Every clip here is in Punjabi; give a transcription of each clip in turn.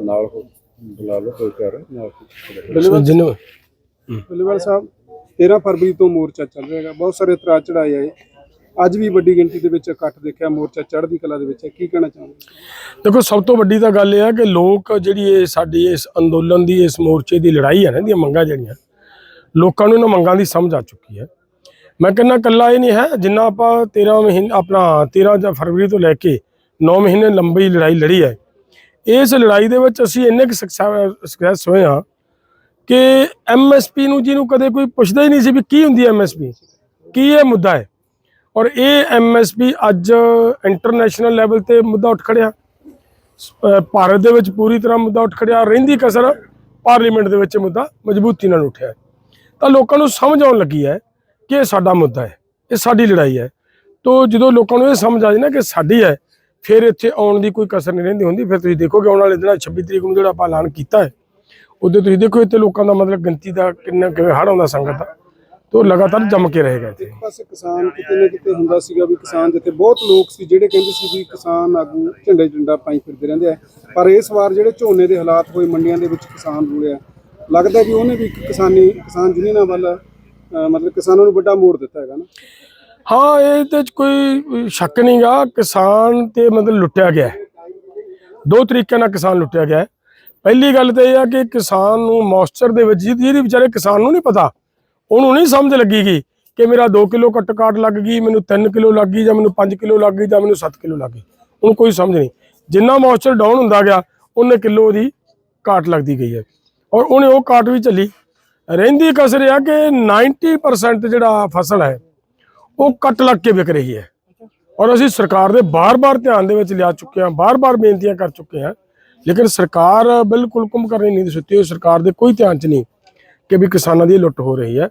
ਨਾਲ ਹੋ ਬੁਲਾ ਲਓ ਕੋਈ ਕਰ ਨਾਲ ਜਿਹਨੂੰ ਬਿਲਕੁਲ। ਸਾਹਿਬ 13 ਫਰਵਰੀ ਤੋਂ ਮੋਰਚਾ ਚੱਲ ਰਿਹਾ ਹੈਗਾ ਬਹੁਤ ਸਾਰੇ ਇਤਰਾਜ਼ ਚੜਾਏ ਆਏ ਅੱਜ ਵੀ ਵੱਡੀ ਗਿਣਤੀ ਦੇ ਵਿੱਚ ਇਕੱਠ ਦੇਖਿਆ ਮੋਰਚਾ ਚੜ੍ਹਦੀ ਕਲਾ ਦੇ ਵਿੱਚ ਹੈ ਕੀ ਕਹਿਣਾ ਚਾਹੁੰਦੇ ਦੇਖੋ ਸਭ ਤੋਂ ਵੱਡੀ ਤਾਂ ਗੱਲ ਇਹ ਹੈ ਕਿ ਲੋਕ ਜਿਹੜੀ ਇਹ ਸਾਡੀ ਇਸ ਅੰਦੋਲਨ ਦੀ ਇਸ ਮੋਰਚੇ ਦੀ ਲੜਾਈ ਹੈ ਨਾ ਇਹਦੀਆਂ ਮੰਗਾਂ ਜਿਹੜੀਆਂ ਲੋਕਾਂ ਨੂੰ ਇਹਨਾਂ ਮੰਗਾਂ ਦੀ ਸਮਝ ਆ ਚੁੱਕੀ ਹੈ। ਮੈਂ ਕਹਿੰਦਾ ਕੱਲਾ ਇਹ ਨਹੀਂ ਹੈ ਜਿੰਨਾ ਆਪਾਂ 13 ਮਹੀਨੇ ਆਪਣਾ 13 ਜਾਂ ਫਰਵਰੀ ਤੋਂ ਲੈ ਕੇ 9 ਮਹੀਨੇ ਲੰਬੀ ਲੜਾਈ ਲੜੀ ਹੈ ਇਸ ਲੜਾਈ ਦੇ ਵਿੱਚ ਅਸੀਂ ਇੰਨੇ ਕੁ ਸਕਸੈਸ ਹੋਏ ਹਾਂ ਕਿ ਐਮਐਸਪੀ ਨੂੰ ਜਿਹਨੂੰ ਕਦੇ ਕੋਈ ਪੁੱਛਦਾ ਹੀ ਨਹੀਂ ਸੀ ਵੀ ਕੀ ਹੁੰਦੀ ਹੈ ਐਮਐਸਪੀ ਕੀ ਇਹ ਮੁੱਦਾ ਹੈ। ਔਰ ਇਹ ਐਮਐਸਪੀ ਅੱਜ ਇੰਟਰਨੈਸ਼ਨਲ ਲੈਵਲ ਤੇ ਮੁੱਦਾ ਉੱਠ ਖੜਿਆ। ਭਾਰਤ ਦੇ ਵਿੱਚ ਪੂਰੀ ਤਰ੍ਹਾਂ ਮੁੱਦਾ ਉੱਠ ਖੜਿਆ, ਰਹਿੰਦੀ ਕਸਰ ਪਾਰਲੀਮੈਂਟ ਦੇ ਵਿੱਚ ਇਹ ਮੁੱਦਾ ਮਜ਼ਬੂਤੀ ਨਾਲ ਉੱਠਿਆ ਤਾਂ ਲੋਕਾਂ ਨੂੰ ਸਮਝ ਆਉਣ ਲੱਗੀ ਹੈ ਕਿ ਇਹ ਸਾਡਾ ਮੁੱਦਾ ਹੈ, ਇਹ ਸਾਡੀ ਲੜਾਈ ਹੈ। ਤੋਂ ਜਦੋਂ ਲੋਕਾਂ ਨੂੰ ਇਹ ਸਮਝ ਆ ਜਾਏ ਨਾ ਕਿ ਸਾਡੀ ਹੈ ਫਿਰ ਇੱਥੇ ਆਉਣ ਦੀ ਕੋਈ ਕਸਰ ਨਹੀਂ ਰਹਿੰਦੀ ਹੁੰਦੀ। ਫਿਰ ਤੁਸੀਂ ਦੇਖੋਗੇ ਆਉਣ ਵਾਲੇ ਦਿਨਾਂ 26 ਤਰੀਕ ਨੂੰ ਜਿਹੜਾ ਆਪਾਂ ਐਲਾਨ ਕੀਤਾ ਹੈ ਉਦੋਂ ਤੁਸੀਂ ਦੇਖੋ ਇੱਥੇ ਲੋਕਾਂ ਦਾ ਮਤਲਬ ਗਿਣਤੀ ਦਾ ਕਿੰਨਾ ਕਿਵੇਂ ਹੜ ਆਉਂਦਾ ਸੰਗਤ ਦਾ, ਤੋਂ ਲਗਾਤਾਰ ਜੰਮ ਕੇ ਰਹੇਗਾ ਇੱਥੇ। ਪਾਸੇ ਕਿਸਾਨ ਕਿਤੇ ਨਾ ਕਿਤੇ ਹੁੰਦਾ ਸੀਗਾ ਵੀ ਕਿਸਾਨ ਜਿੱਥੇ ਬਹੁਤ ਲੋਕ ਸੀ, ਜਿਹੜੇ ਕਹਿੰਦੇ ਸੀ ਵੀ ਕਿਸਾਨ ਆਗੂ ਝੰਡੇ ਝੰਡਾ ਪਾਈ ਫਿਰਦੇ ਰਹਿੰਦੇ ਆ। ਪਰ ਇਸ ਵਾਰ ਜਿਹੜੇ ਝੋਨੇ ਦੇ ਹਾਲਾਤ ਹੋਏ ਮੰਡੀਆਂ ਦੇ ਵਿੱਚ ਕਿਸਾਨ ਰੁਲਿਆ। ਲੱਗਦਾ ਵੀ ਉਹਨੇ ਵੀ ਇੱਕ ਕਿਸਾਨੀ, ਕਿਸਾਨ ਯੂਨੀਅਨਾਂ ਵੱਲ ਮਤਲਬ ਕਿਸਾਨਾਂ ਨੂੰ ਵੱਡਾ ਮੋੜ ਦਿੱਤਾ ਹੈਗਾ ਨਾ। ਹਾਂ, ਇਹਦੇ 'ਚ ਕੋਈ ਸ਼ੱਕ ਨਹੀਂਗਾ, ਕਿਸਾਨ ਤੇ ਮਤਲਬ ਲੁੱਟਿਆ ਗਿਆ ਦੋ ਤਰੀਕਿਆਂ ਨਾਲ ਕਿਸਾਨ ਲੁੱਟਿਆ ਗਿਆ ਪਹਿਲੀ ਗੱਲ ਤਾਂ ਇਹ ਆ ਕਿ ਕਿਸਾਨ ਨੂੰ ਮੌਇਸਚਰ ਦੇ ਵਿੱਚ ਜਿਹਦੀ ਜਿਹਦੀ ਵਿਚਾਰੇ ਕਿਸਾਨ ਨੂੰ ਨਹੀਂ ਪਤਾ। ਉਹਨੂੰ ਨਹੀਂ ਸਮਝ ਲੱਗੀਗੀ ਕਿ ਮੇਰਾ 2 ਕਿਲੋ ਕੱਟ ਕਾਟ ਲੱਗ ਗਈ, ਮੈਨੂੰ 3 ਕਿਲੋ ਲੱਗ ਗਈ ਜਾਂ ਮੈਨੂੰ 5 ਕਿਲੋ ਲੱਗ ਗਈ ਜਾਂ ਮੈਨੂੰ 7 ਕਿਲੋ ਲੱਗ ਗਈ। ਉਹਨੂੰ ਕੋਈ ਸਮਝ ਨਹੀਂ। ਜਿੰਨਾ ਮੌਇਸਚਰ ਡਾਊਨ ਹੁੰਦਾ ਗਿਆ, ਉਹਨੇ ਕਿਲੋ ਦੀ ਕਾਟ ਲੱਗਦੀ ਗਈ ਹੈ। ਔਰ ਉਹਨੇ ਉਹ ਕਾਟ ਵੀ ਚੱਲੀ ਰਹਿੰਦੀ ਕਸਰ ਆ ਕਿ 90% ਜਿਹੜਾ ਫਸਲ ਹੈ ਉਹ ਕੱਟ ਲੱਗ ਕੇ ਵਿਕ ਰਹੀ ਹੈ। ਔਰ ਅਸੀਂ ਸਰਕਾਰ ਦੇ ਬਾਰ-ਬਾਰ ਧਿਆਨ ਦੇ ਵਿੱਚ ਲਿਆ ਚੁੱਕੇ ਹਾਂ, ਬਾਰ-ਬਾਰ ਬੇਨਤੀਆਂ ਕਰ ਚੁੱਕੇ ਹਾਂ। ਲੇਕਿਨ ਸਰਕਾਰ ਬਿਲਕੁਲ ਕੁੰਭ ਕਰਨੀ ਨਹੀਂ ਸੁੱਤੀ ਹੋਈ। ਸਰਕਾਰ ਦੇ ਕੋਈ ਧਿਆਨ ਚ ਨਹੀਂ ਕਿ ਵੀ ਕਿਸਾਨਾਂ ਦੀ ਲੁੱਟ ਹੋ ਰਹੀ ਹੈ।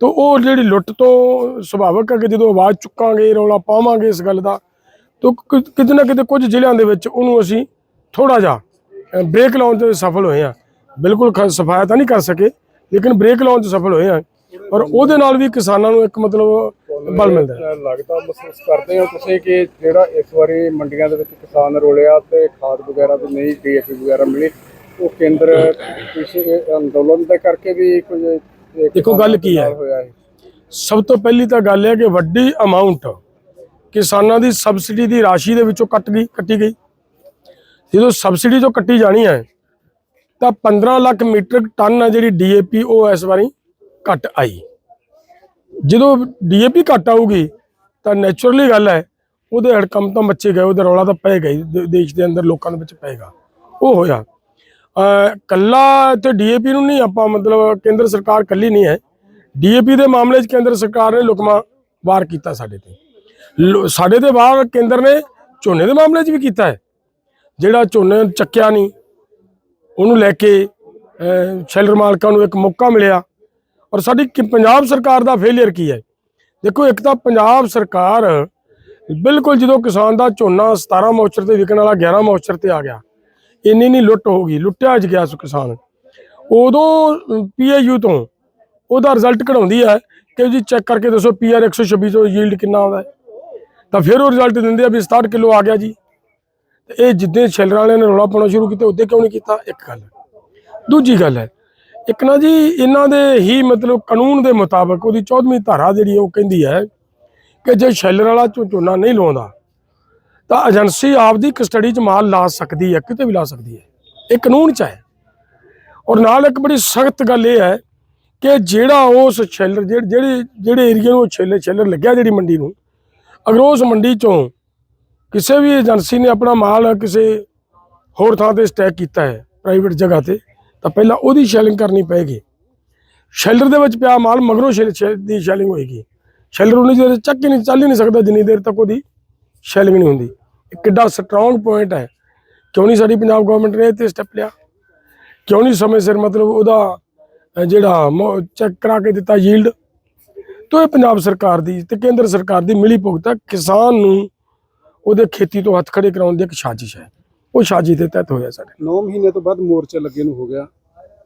ਤੋਂ ਉਹ ਜਿਹੜੀ ਲੁੱਟ ਤੋਂ ਸੁਭਾਵਕ ਹੈ ਕਿ ਜਦੋਂ ਆਵਾਜ਼ ਚੁੱਕਾਂਗੇ, ਰੌਲਾ ਪਾਵਾਂਗੇ ਇਸ ਗੱਲ ਦਾ, ਤੋਂ ਕਿਤੇ ਨਾ ਕਿਤੇ ਕੁਝ ਜ਼ਿਲ੍ਹਿਆਂ ਦੇ ਵਿੱਚ ਉਹਨੂੰ ਅਸੀਂ ਥੋੜਾ ਜਿਹਾ ਬ੍ਰੇਕ ਲਾਉਣ 'ਚ ਸਫਲ ਹੋਏ ਹਾਂ। ਬਿਲਕੁਲ ਸਫਾਇਆ ਤਾਂ ਨਹੀਂ ਕਰ ਸਕੇ, ਲੇਕਿਨ ਬ੍ਰੇਕ ਲਾਉਣ 'ਚ ਸਫਲ ਹੋਏ ਹਾਂ। ਔਰ ਉਹਦੇ ਨਾਲ ਵੀ ਕਿਸਾਨਾਂ ਨੂੰ ਇੱਕ ਮਤਲਬ ਬਲ ਮਿਲਦਾ ਲੱਗਦਾ ਮਹਿਸੂਸ ਕਰਦੇ ਹੋ ਤੁਸੀਂ ਕਿ ਜਿਹੜਾ ਇਸ ਵਾਰੀ ਮੰਡੀਆਂ ਦੇ ਵਿੱਚ ਕਿਸਾਨ ਰੋਲਿਆ ਤੇ ਖਾਦ ਵਗੈਰਾ ਵੀ ਨਹੀਂ ਡੀਏਪੀ ਵਗੈਰਾ ਮਿਲੀ ਉਹ ਕੇਂਦਰ ਕਿਸੇ ਅੰਦੋਲਨ ਦੇ ਕਰਕੇ ਵੀ ਕੁਝ ਦੇਖੋ ਗੱਲ ਕੀ ਹੈ। ਸਭ ਤੋਂ ਪਹਿਲੀ ਤਾਂ ਗੱਲ ਹੈ ਕਿ ਵੱਡੀ ਅਮਾਉਂਟ ਕਿਸਾਨਾਂ ਦੀ ਸਬਸਿਡੀ ਦੀ ਰਾਸ਼ੀ ਦੇ ਵਿੱਚੋਂ ਕੱਟ ਗਈ ਕੱਟੀ ਗਈ। ਜਦੋਂ ਸਬਸਿਡੀ ਤੋਂ ਕੱਟੀ ਜਾਣੀ ਹੈ ਤਾਂ 15 ਲੱਖ ਮੀਟ੍ਰਿਕ ਟਨ ਹੈ ਜਿਹੜੀ ਡੀਏਪੀ ਉਹ ਇਸ ਵਾਰੀ ਘਟ ਆਈ। ਜਦੋਂ ਡੀਏਪੀ ਘਟ ਆਊਗੀ, ਤਾਂ ਨੇਚਰਲੀ ਗੱਲ ਹੈ, ਉਹਦੇ ਹੜਕੰਮ ਤਾਂ ਮੱਚੇ ਗਏ, ਉਹਦਾ ਰੌਲਾ ਤਾਂ ਪਏਗਾ ਹੀ, ਦੇ- ਦੇਸ਼ ਦੇ ਅੰਦਰ ਲੋਕਾਂ ਦੇ ਵਿੱਚ ਪਏਗਾ। ਉਹ ਹੋਇਆ। ਅਹ ਕੱਲਾ ਤੇ ਡੀਏਪੀ ਨੂੰ ਨਹੀਂ ਆਪਾਂ ਮਤਲਬ ਕੇਂਦਰ ਸਰਕਾਰ ਕੱਲੀ ਨਹੀਂ ਹੈ। ਡੀਏਪੀ ਦੇ ਮਾਮਲੇ 'ਚ ਕੇਂਦਰ ਸਰਕਾਰ ਨੇ ਲੁਕਮਾ ਵਾਰ ਕੀਤਾ ਸਾਡੇ ਤੇ। ਲੋ- ਸਾਡੇ ਤੇ ਵਾਰ ਕੇਂਦਰ ਨੇ ਝੋਨੇ ਦੇ ਮਾਮਲੇ 'ਚ ਵੀ ਕੀਤਾ ਹੈ। ਜਿਹੜਾ ਝੋਨੇ ਚੱਕਿਆ ਨਹੀਂ, ਉਹਨੂੰ ਲੈ ਕੇ ਸ਼ੈਲਰ ਮਾਲਕਾਂ ਨੂੰ ਇੱਕ ਮੌਕਾ ਮਿਲਿਆ। ਔਰ ਸਾਡੀ ਪੰਜਾਬ ਸਰਕਾਰ ਦਾ ਫੇਲਿਅਰ ਕੀ ਹੈ? ਦੇਖੋ, ਇੱਕ ਤਾਂ ਪੰਜਾਬ ਸਰਕਾਰ ਬਿਲਕੁਲ ਜਦੋਂ ਕਿਸਾਨ ਦਾ ਝੋਨਾ 17 ਮੋਚਰ ਤੇ ਵਿਕਣ ਵਾਲਾ 11 ਮੋਚਰ ਤੇ ਆ ਗਿਆ, ਇੰਨੀ ਨਹੀਂ ਲੁੱਟ ਹੋ ਗਈ, ਲੁੱਟਿਆ ਅੱਜ ਗਿਆ ਸੋ ਕਿਸਾਨ। ਉਦੋਂ ਪੀਏਯੂ ਤੋਂ ਉਹਦਾ ਰਿਜ਼ਲਟ ਕਢਾਉਂਦੀ ਹੈ ਕਿ ਜੀ ਚੈੱਕ ਕਰਕੇ ਦੱਸੋ ਪੀਆਰ 126 ਤੋਂ ਯੀਲਡ ਕਿੰਨਾ ਆਉਂਦਾ ਤਾਂ ਫਿਰ ਉਹ ਰਿਜ਼ਲਟ ਦਿੰਦੇ ਆ ਵੀ 67 ਕਿਲੋ ਆ ਗਿਆ ਜੀ। ਤੇ ਇਹ ਜਿੱਦੇ ਛਿਲਰਾਂ ਵਾਲਿਆਂ ਨੇ ਰੌਲਾ ਪਾਉਣਾ ਸ਼ੁਰੂ ਕੀਤਾ, ਉਹਦੇ ਕਿਉਂ ਨਹੀਂ ਕੀਤਾ? ਇੱਕ ਗੱਲ। ਦੂਜੀ ਗੱਲ ਹੈ ਇੱਕ ਨਾ ਜੀ, ਇਹਨਾਂ ਦੇ ਹੀ ਮਤਲਬ ਕਾਨੂੰਨ ਦੇ ਮੁਤਾਬਕ ਉਹਦੀ 14ਵੀਂ ਧਾਰਾ ਜਿਹੜੀ ਉਹ ਕਹਿੰਦੀ ਹੈ ਕਿ ਜੇ ਸ਼ੈਲਰ ਵਾਲਾ ਝੋਨਾ ਨਹੀਂ ਲਾਉਂਦਾ, ਤਾਂ ਏਜੰਸੀ ਆਪਦੀ ਕਸਟਡੀ 'ਚ ਮਾਲ ਲਾ ਸਕਦੀ ਹੈ, ਕਿਤੇ ਵੀ ਲਾ ਸਕਦੀ ਹੈ। ਇਹ ਕਾਨੂੰਨ 'ਚ ਹੈ। ਔਰ ਨਾਲ ਇੱਕ ਬੜੀ ਸਖਤ ਗੱਲ ਇਹ ਹੈ ਕਿ ਜਿਹੜਾ ਉਸ ਸ਼ੈਲਰ ਜਿਹੜੇ ਜਿਹੜੇ ਜਿਹੜੇ ਏਰੀਆ ਨੂੰ ਛੇਲਰ ਸ਼ੈਲਰ ਲੱਗਿਆ ਜਿਹੜੀ ਮੰਡੀ ਨੂੰ, ਅਗਰ ਉਸ ਮੰਡੀ 'ਚੋਂ ਕਿਸੇ ਵੀ ਏਜੰਸੀ ਨੇ ਆਪਣਾ ਮਾਲ ਕਿਸੇ ਹੋਰ ਥਾਂ ਤੇ ਸਟੈਕ ਕੀਤਾ ਹੈ, ਪ੍ਰਾਈਵੇਟ ਜਗ੍ਹਾ ਤੇ ਤਾਂ ਪਹਿਲਾਂ ਉਹਦੀ ਸ਼ੈਲਿੰਗ ਕਰਨੀ ਪਏਗੀ। ਸ਼ੈਲਰ ਦੇ ਵਿੱਚ ਪਿਆ ਮਾਲ ਮਗਰੋਂ ਸ਼ੈਲ- ਸ਼ੈਲ ਦੀ ਸ਼ੈਲਿੰਗ ਹੋਏਗੀ। ਸ਼ੈਲਰ ਉਹਨੇ ਜਦੋਂ ਚੱਕ ਹੀ ਨਹੀਂ ਚੱਲ ਹੀ ਨਹੀਂ ਸਕਦਾ ਜਿੰਨੀ ਦੇਰ ਤੱਕ ਉਹਦੀ ਸ਼ੈਲਿੰਗ ਨਹੀਂ ਹੁੰਦੀ। ਇਹ ਕਿੱਡਾ ਸਟਰੋਂਗ ਪੁਆਇੰਟ ਹੈ। ਕਿਉਂ ਨਹੀਂ ਸਾਡੀ ਪੰਜਾਬ ਗਵਰਨਮੈਂਟ ਨੇ ਇਹ ਤੇ ਸਟੈਪ ਲਿਆ? ਕਿਉਂ ਨਹੀਂ ਸਮੇਂ ਸਿਰ ਮਤਲਬ ਉਹਦਾ ਅਹ, ਜਿਹੜਾ ਚੈੱਕ ਕਰਾ ਕੇ ਦਿੱਤਾ ਯੀਲਡ ਤੋਂ ਇਹ ਪੰਜਾਬ ਸਰਕਾਰ ਦੀ ਤੇ ਕੇਂਦਰ ਸਰਕਾਰ ਦੀ ਮਿਲੀ ਭੁਗਤ ਹੈ। ਕਿਸਾਨ ਨੂੰ ਉਹਦੇ ਖੇਤੀ ਤੋਂ ਹੱਥ ਖੜੇ ਕਰਾਉਣ ਦੀ ਇੱਕ ਸਾਜ਼ਿਸ਼ ਹੈ। ਉਹ ਸਾਜ਼ਿਸ਼ ਦੇ ਤਹਿਤ ਹੋਇਆ ਸਾਡੇ 9 ਮਹੀਨੇ ਤੋਂ ਬਾਅਦ ਮੋਰਚਾ ਲੱਗੇ ਨੂੰ ਹੋ ਗਿਆ।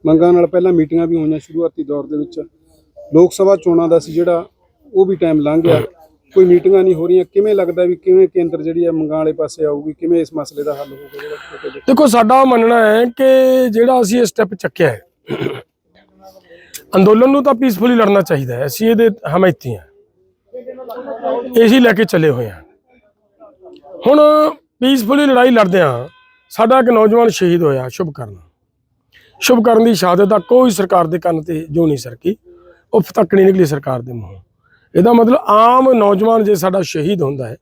ਮੰਗਾਂ ਨਾਲ ਪਹਿਲਾਂ ਮੀਟਿੰਗਾਂ ਵੀ ਹੋਈਆਂ ਸ਼ੁਰੂਆਤੀ ਦੌਰ ਦੇ ਵਿੱਚ। ਲੋਕ ਸਭਾ ਚੋਣਾਂ ਦਾ ਸੀ ਜਿਹੜਾ, ਉਹ ਵੀ ਟਾਈਮ ਲੰਘ ਗਿਆ। ਕੋਈ ਮੀਟਿੰਗਾਂ ਨਹੀਂ ਹੋ ਰਹੀਆਂ। ਕਿਵੇਂ ਲੱਗਦਾ ਵੀ ਕਿਵੇਂ ਕੇਂਦਰ ਜਿਹੜੀ ਆ ਮੰਗਾਂ ਵਾਲੇ ਪਾਸੇ ਆਊਗੀ? ਕਿਵੇਂ ਇਸ ਮਸਲੇ ਦਾ ਹੱਲ ਹੋਊਗਾ? ਦੇਖੋ। ਸਾਡਾ ਮੰਨਣਾ ਹੈ ਕਿ ਜਿਹੜਾ ਅਸੀਂ ਇਹ ਸਟੈਪ ਚੱਕਿਆ ਹੈ, ਅੰਦੋਲਨ ਨੂੰ ਤਾਂ ਪੀਸਫੁਲੀ ਲੜਨਾ ਚਾਹੀਦਾ ਹੈ। ਅਸੀਂ ਇਹਦੇ ਹਮਾਇਤੀ ਹਾਂ। ਇਹੀ ਲੈ ਕੇ ਚੱਲੇ ਹੋਏ ਹਾਂ। ਹੁਣ ਪੀਸਫੁਲੀ ਲੜਾਈ ਲੜਦੇ ਹਾਂ ਸਾਡਾ ਇੱਕ ਨੌਜਵਾਨ ਸ਼ਹੀਦ ਹੋਇਆ ਸ਼ੁਭ ਕਰਨ ਦੀ ਸ਼ਹਾਦਤ ਦਾ ਕੋਈ ਸਰਕਾਰ ਦੇ ਕੰਨ ਤੇ ਜੋ ਨਹੀਂ ਸਰਕੀ, ਉਹ ਤੱਕ ਨਹੀਂ ਨਿਕਲੀ ਸਰਕਾਰ ਦੇ ਮੂੰਹੋਂ। ਇਹਦਾ ਮਤਲਬ ਆਮ ਨੌਜਵਾਨ ਜੇ ਸਾਡਾ ਸ਼ਹੀਦ ਹੁੰਦਾ ਹੈ,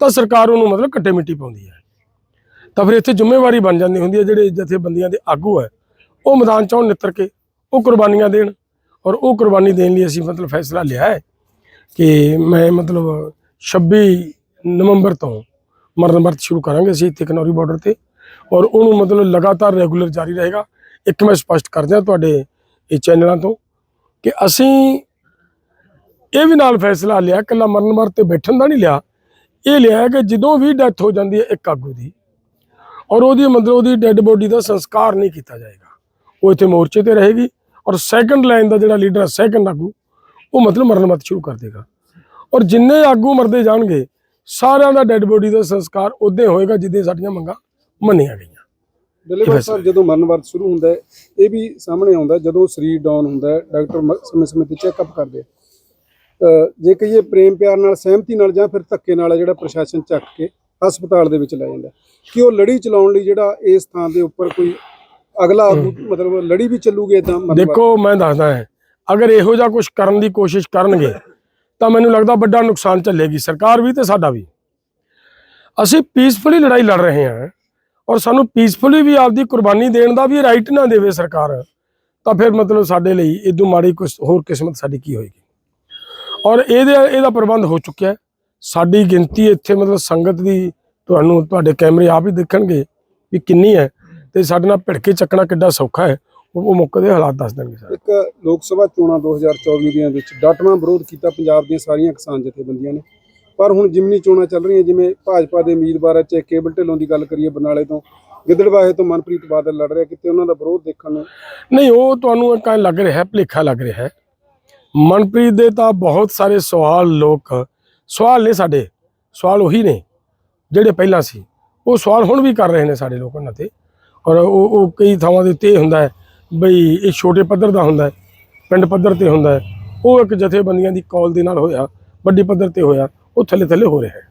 ਤਾਂ ਸਰਕਾਰ ਉਹਨੂੰ ਮਤਲਬ ਕੱਟੇ ਮਿੱਟੀ ਪਾਉਂਦੀ ਹੈ। ਤਾਂ ਫਿਰ ਇੱਥੇ ਜ਼ਿੰਮੇਵਾਰੀ ਬਣ ਜਾਂਦੀ ਹੁੰਦੀ ਹੈ, ਜਿਹੜੇ ਜਥੇਬੰਦੀਆਂ ਦੇ ਆਗੂ ਹੈ, ਉਹ ਮੈਦਾਨ ਚੋਂ ਨਿੱਤਰ ਕੇ ਉਹ ਕੁਰਬਾਨੀਆਂ ਦੇਣ ਔਰ ਉਹ ਕੁਰਬਾਨੀ ਦੇਣ ਲਈ ਅਸੀਂ ਮਤਲਬ ਫੈਸਲਾ ਲਿਆ ਹੈ ਕਿ ਮੈਂ ਮਤਲਬ 26 ਨਵੰਬਰ ਤੋਂ ਮਰਨ ਵਰਤ ਸ਼ੁਰੂ ਕਰਾਂਗੇ ਅਸੀਂ ਇੱਥੇ ਕਨੌਰੀ ਬਾਰਡਰ ਤੇ ਔਰ ਉਹਨੂੰ ਮਤਲਬ ਲਗਾਤਾਰ ਰੈਗੂਲਰ ਜਾਰੀ ਰਹੇਗਾ। ਇੱਕ ਮੈਂ ਸਪਸ਼ਟ ਕਰ ਦਿਆਂ ਤੁਹਾਡੇ ਇਹ ਚੈਨਲਾਂ ਤੋਂ ਕਿ ਅਸੀਂ ਇਹ ਵੀ ਨਾਲ ਫੈਸਲਾ ਲਿਆ, ਇਕੱਲਾ ਮਰਨ ਵਰਤ ਤੇ ਬੈਠਣ ਦਾ ਨਹੀਂ ਲਿਆ। ਇਹ ਲਿਆ ਕਿ ਜਦੋਂ ਵੀ ਡੈਥ ਹੋ ਜਾਂਦੀ ਹੈ ਇੱਕ ਆਗੂ ਦੀ ਔਰ ਉਹਦੀ ਮਤਲਬ ਉਹਦੀ ਡੈੱਡ ਬੋਡੀ ਦਾ ਸੰਸਕਾਰ ਨਹੀਂ ਕੀਤਾ ਜਾਏਗਾ। ਉਹ ਇੱਥੇ ਮੋਰਚੇ ਤੇ ਰਹੇਗੀ ਔਰ ਸੈਕੰਡ ਲਾਈਨ ਦਾ ਜਿਹੜਾ ਲੀਡਰ ਹੈ ਸੈਕੰਡ ਆਗੂ, ਉਹ ਮਤਲਬ ਮਰਨ ਮਤ ਸ਼ੁਰੂ ਕਰ ਦੇਗਾ। ਔਰ ਜਿੰਨੇ ਆਗੂ ਮਰਦੇ ਜਾਣਗੇ, ਸਾਰਿਆਂ ਦਾ ਡੈੱਡ ਬੋਡੀ ਦਾ ਸੰਸਕਾਰ ਉਦੋਂ ਹੋਏਗਾ ਜਿੱਦੇ ਸਾਡੀਆਂ ਮੰਗਾਂ ਮੰਨੀਆਂ ਗਈਆਂ। ਡੱਲੇਵਾਲ ਸਾਹਿਬ ਜਦੋਂ ਮਰਨ ਵਰਤ ਸ਼ੁਰੂ ਹੁੰਦਾ ਹੈ ਇਹ ਵੀ ਸਾਹਮਣੇ ਆਉਂਦਾ ਜਦੋਂ ਸਰੀਰ ਡਾਊਨ ਹੁੰਦਾ ਹੈ ਡਾਕਟਰ ਸਮੇਂ ਸਮੇਂ ਤੇ ਚੈੱਕਅਪ ਕਰਦੇ ਜੇ ਕਹੀਏ ਪ੍ਰੇਮ ਪਿਆਰ ਨਾਲ ਸਹਿਮਤੀ ਨਾਲ ਜਾਂ ਫਿਰ ਧੱਕੇ ਨਾਲ ਜਿਹੜਾ ਪ੍ਰਸ਼ਾਸਨ ਚੱਕ ਕੇ ਹਸਪਤਾਲ ਦੇ ਵਿੱਚ ਲੈ ਜਾਂਦਾ। ਕਿ ਉਹ ਲੜੀ ਚਲਾਉਣ ਲਈ ਜਿਹੜਾ ਇਸ ਥਾਂ ਦੇ ਉੱਪਰ ਕੋਈ ਅਗਲਾ ਮਤਲਬ ਲੜੀ ਵੀ ਚੱਲੂਗੀ ਇਦਾਂ ਦੇਖੋ ਮੈਂ ਦੱਸਦਾ ਹਾਂ ਅਗਰ ਇਹੋ ਜਿਹਾ ਕੁਝ ਕਰਨ ਦੀ ਕੋਸ਼ਿਸ਼ ਕਰਨਗੇ ਤਾਂ ਮੈਨੂੰ ਲੱਗਦਾ ਵੱਡਾ ਨੁਕਸਾਨ ਝੱਲੇਗੀ ਸਰਕਾਰ ਵੀ ਤੇ ਸਾਡਾ ਵੀ। ਅਸੀਂ ਪੀਸਫੁਲੀ ਲੜਾਈ ਲੜ ਰਹੇ ਹਾਂ। ਔਰ ਸਾਨੂੰ ਪੀਸਫੁਲੀ ਵੀ ਆਪਦੀ ਕੁਰਬਾਨੀ ਦੇਣ ਦਾ ਵੀ ਰਾਈਟ ਨਾ ਦੇਵੇ ਸਰਕਾਰ, ਤਾਂ ਫਿਰ ਮਤਲਬ ਸਾਡੇ ਲਈ ਇਦੋਂ ਮਾੜੀ ਕੁਝ ਹੋਰ ਕਿਸਮਤ ਸਾਡੀ ਕੀ ਹੋਏਗੀ? ਔਰ ਇਹਦੇ, ਇਹਦਾ ਪ੍ਰਬੰਧ ਹੋ ਚੁੱਕਿਆ ਸਾਡੀ ਗਿਣਤੀ ਇੱਥੇ ਮਤਲਬ ਸੰਗਤ ਦੀ ਤੁਹਾਨੂੰ, ਤੁਹਾਡੇ ਕੈਮਰੇ ਆਪ ਹੀ ਦੇਖਣਗੇ ਵੀ ਕਿੰਨੀ ਹੈ ਤੇ ਸਾਡੇ ਨਾਲ ਭਿੜਕੇ ਚੱਕਣਾ ਕਿੱਡਾ ਸੌਖਾ ਹੈ। ਉਹ ਉਹ ਮੌਕੇ ਦੇ ਹਾਲਾਤ ਦੱਸ ਦੇਣਗੇ ਸਰ। ਇੱਕ ਲੋਕ ਸਭਾ ਚੋਣਾਂ 2024 ਦੀਆਂ ਵਿੱਚ ਡਟਵਾਂ ਵਿਰੋਧ ਕੀਤਾ ਪੰਜਾਬ ਦੀਆਂ ਸਾਰੀਆਂ ਕਿਸਾਨ ਜਥੇਬੰਦੀਆਂ ਨੇ। ਪਰ ਹੁਣ ਜਿਮਨੀ ਚੋਣਾਂ ਚੱਲ ਰਹੀਆਂ, ਜਿਵੇਂ ਭਾਜਪਾ ਦੇ ਉਮੀਦਵਾਰ ਹੈ ਕੇਬਲ ਢਿੱਲੋਂ ਦੀ ਗੱਲ ਕਰੀਏ, ਬਰਨਾਲੇ ਤੋਂ, ਗਿੱਦੜਬਾਹੇ ਤੋਂ ਮਨਪ੍ਰੀਤ ਬਾਦਲ ਲੜ ਰਿਹਾ, ਕਿਤੇ ਉਹਨਾਂ ਦਾ ਵਿਰੋਧ ਦੇਖਣ ਨੂੰ? ਨਹੀਂ, ਉਹ ਤੁਹਾਨੂੰ ਇੱਕ ਲੱਗ ਰਿਹਾ ਹੈ ਭੁਲੇਖਾ ਲੱਗ ਰਿਹਾ। ਹੈ ਮਨਪ੍ਰੀਤ ਦੇ ਤਾਂ ਬਹੁਤ ਸਾਰੇ ਸਵਾਲ ਲੋਕ, ਸਵਾਲ ਨੇ ਸਾਡੇ, ਸਵਾਲ ਉਹੀ ਨੇ, ਜਿਹੜੇ ਪਹਿਲਾਂ ਸੀ। ਉਹ ਸਵਾਲ ਹੁਣ ਵੀ ਕਰ ਰਹੇ ਨੇ ਸਾਡੇ ਲੋਕ ਉਹਨਾਂ ਤੇ। ਔਰ ਉਹ ਉਹ ਕਈ ਥਾਵਾਂ ਦੇ ਉੱਤੇ ਇਹ ਹੁੰਦਾ ਹੈ, ਬਈ ਇਹ ਛੋਟੇ ਪੱਧਰ ਦਾ ਹੁੰਦਾ ਹੈ, ਪਿੰਡ ਪੱਧਰ ਤੇ ਹੁੰਦਾ ਹੈ। ਉਹ ਇੱਕ ਜਥੇਬੰਦੀਆਂ ਦੀ ਕੌਲ ਦੇ ਨਾਲ ਹੋਇਆ, ਵੱਡੀ ਪੱਧਰ ਤੇ ਹੋਇਆ। ਉਹ ਥੱਲੇ ਥੱਲੇ ਹੋ ਰਿਹਾ ਹੈ।